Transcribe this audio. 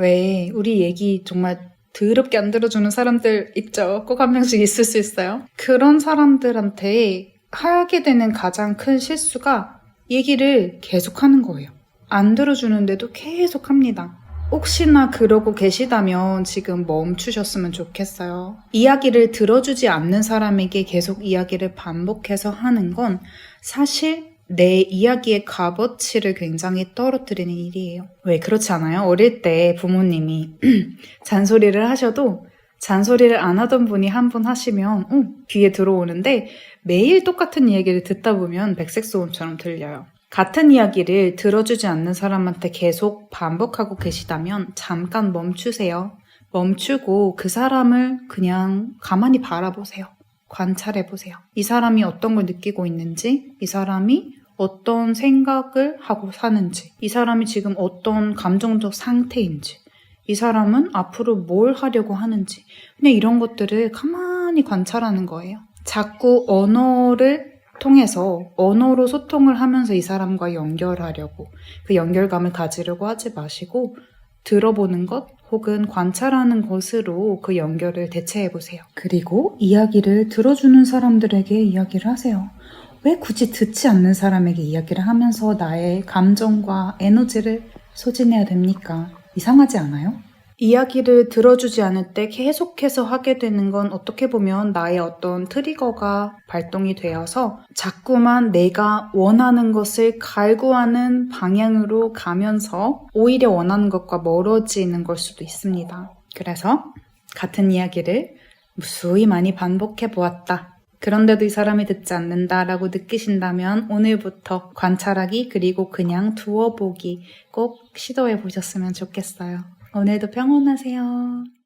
왜 우리 얘기 정말 더럽게 안 들어주는 사람들 있죠. 꼭 한 명씩 있을 수 있어요. 그런 사람들한테 하게 되는 가장 큰 실수가 얘기를 계속 하는 거예요. 안 들어주는데도 계속 합니다. 혹시나 그러고 계시다면 지금 멈추셨으면 좋겠어요. 이야기를 들어주지 않는 사람에게 계속 이야기를 반복해서 하는 건 사실 내 이야기의 값어치를 굉장히 떨어뜨리는 일이에요. 왜 그렇지 않아요? 어릴 때 부모님이 잔소리를 하셔도 잔소리를 안 하던 분이 한 분 하시면 어, 귀에 들어오는데 매일 똑같은 이야기를 듣다 보면 백색 소음처럼 들려요. 같은 이야기를 들어주지 않는 사람한테 계속 반복하고 계시다면 잠깐 멈추세요. 멈추고 그 사람을 그냥 가만히 바라보세요. 관찰해 보세요. 이 사람이 어떤 걸 느끼고 있는지, 이 사람이 어떤 생각을 하고 사는지, 이 사람이 지금 어떤 감정적 상태인지, 이 사람은 앞으로 뭘 하려고 하는지, 그냥 이런 것들을 가만히 관찰하는 거예요. 자꾸 언어를 통해서 언어로 소통을 하면서 이 사람과 연결하려고 그 연결감을 가지려고 하지 마시고 들어보는 것 혹은 관찰하는 것으로 그 연결을 대체해 보세요. 그리고 이야기를 들어주는 사람들에게 이야기를 하세요. 왜 굳이 듣지 않는 사람에게 이야기를 하면서 나의 감정과 에너지를 소진해야 됩니까? 이상하지 않아요? 이야기를 들어주지 않을 때 계속해서 하게 되는 건 어떻게 보면 나의 어떤 트리거가 발동이 되어서 자꾸만 내가 원하는 것을 갈구하는 방향으로 가면서 오히려 원하는 것과 멀어지는 걸 수도 있습니다. 그래서 같은 이야기를 무수히 많이 반복해 보았다. 그런데도 이 사람이 듣지 않는다라고 느끼신다면 오늘부터 관찰하기 그리고 그냥 두어 보기 꼭 시도해 보셨으면 좋겠어요. 오늘도 평온하세요.